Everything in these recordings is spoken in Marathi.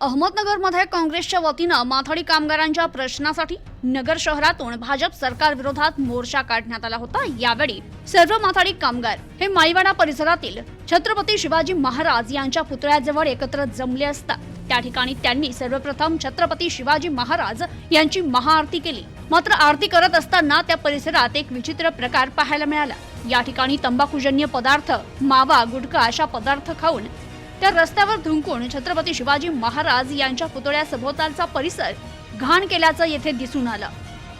अहमदनगरमध्ये काँग्रेसच्या वतीनं माथाडी कामगारांच्या प्रश्नासाठी नगर शहरातून भाजप सरकार विरोधात मोर्चा काढण्यात आला होता. यावेळी सर्व माथाडी कामगार हे माईवाडा परिसरातील छत्रपती शिवाजी महाराज यांच्या पुतळ्याजवळ एकत्र जमले असता त्या ठिकाणी त्यांनी सर्वप्रथम छत्रपती शिवाजी महाराज यांची महाआरती केली. मात्र आरती करत असताना त्या परिसरात एक विचित्र प्रकार पाहायला मिळाला. या ठिकाणी तंबाखूजन्य पदार्थ मावा गुटखा अशा पदार्थ खाऊन त्या रस्त्यावर धुंकून छत्रपती शिवाजी महाराज यांच्या पुतळ्या सभोवतालचा परिसर घाण केल्याचं येथे दिसून आलं.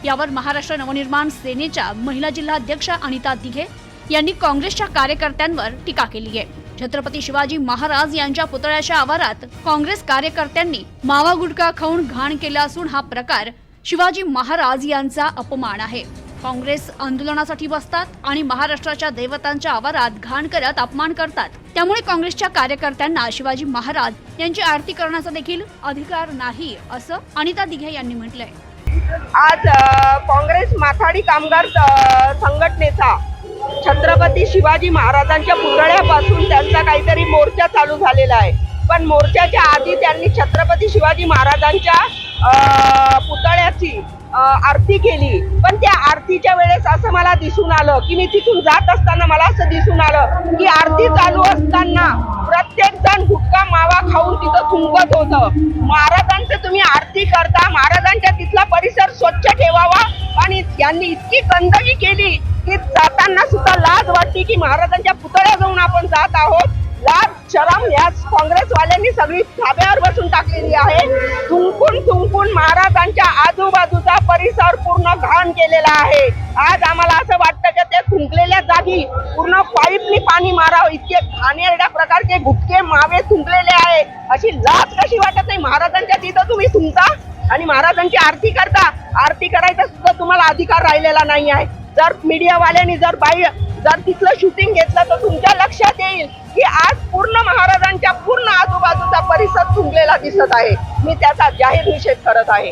यावर महाराष्ट्र नवनिर्माण सेनेच्या महिला जिल्हाध्यक्षा अनिता दिघे यांनी काँग्रेसच्या कार्यकर्त्यांवर टीका केली आहे. छत्रपती शिवाजी महाराज यांच्या पुतळ्याच्या आवारात काँग्रेस कार्यकर्त्यांनी मावा गुटखा खाऊन घाण केला असून हा प्रकार शिवाजी महाराज यांचा अपमान आहे. काँग्रेस आंदोलनासाठी बसतात आणि महाराष्ट्राच्या देवतांच्या आवारात घाण करत अपमान करतात. त्यामुळे काँग्रेसच्या कार्यकर्त्यांना शिवाजी महाराज यांची आरती करण्याचा देखील अधिकार नाही असं अनिता दिघे यांनी म्हटलंय. आज काँग्रेस माथाडी कामगार संघटनेचा छत्रपती शिवाजी महाराजांच्या पुतळ्यापासून त्यांचा काहीतरी मोर्चा चालू झालेला आहे. पण मोर्चाच्या आधी त्यांनी छत्रपती शिवाजी महाराजांच्या पुतळ्याची आरती केली. पण त्या आरतीच्या वेळेस असं मला दिसून आलं की मी तिथून जात असताना मला असं दिसून आलं की आरती चालू असताना प्रत्येक जण गुटखा मावा खाऊन तिथं थुंकत होतं. महाराजांचं तुम्ही आरती करता महाराजांच्या तिथला परिसर स्वच्छ ठेवावा आणि यांनी इतकी गंदगी केली की जाताना सुद्धा लाज वाटते की महाराजांच्या पुतळ्या जाऊन आपण जात आहोत. लाज शरम या काँग्रेसवाल्यांनी सगळी धाब्यावर बसून टाकलेली आहे. थुंकून थुंकून महाराजांच्या आजूबाजूचा पूर्ण घाण केलेला आहे. आज आम्हाला असं वाटतं की ते थुंकलेल्या जागी पूर्ण पाईपनी पाणी मारावं. इतके घाणेरड्या प्रकारचे गुटके मावे थुंकलेले आहे. अशी लाच कशी वाटत नाही? महाराजांच्या तिथं तुम्ही थुंकता आणि महाराजांची आरती करता. आरती करायचा सुद्धा तुम्हाला अधिकार राहिलेला नाही आहे. जर मीडियावाल्यांनी जर बाई जर तिथलं शूटिंग घेतलं तर तुमच्या लक्षात येईल की आज पूर्ण महाराजांच्या पूर्ण आजूबाजूचा परिसर थुंकलेला दिसत आहे. मी त्याचा जाहीर निषेध करत आहे.